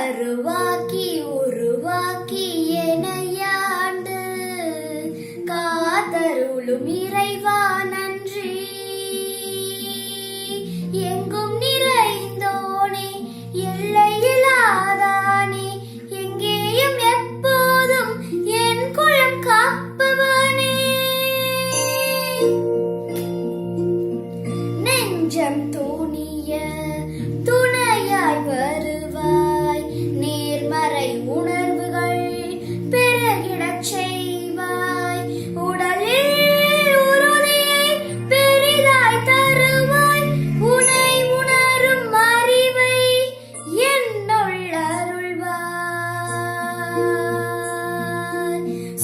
கருவாக்கி உருவாக்கி என காதருளும் இறை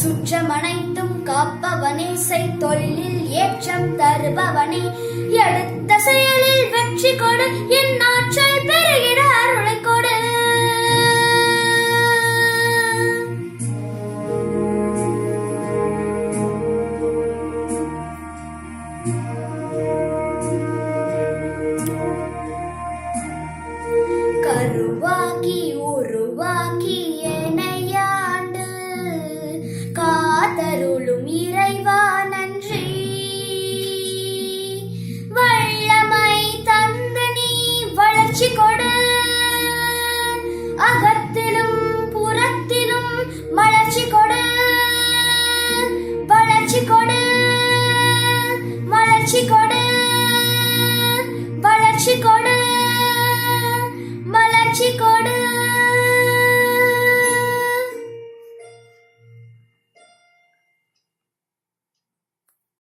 சுற்றமனைத்தும் காப்பவனே செய் தொழிலில் ஏற்றம் தருபவனே. எடுத்த செயலில் வெற்றி கொடு என் ஆற்றல் பெருகிட அருளை கொடு. கருவா Chico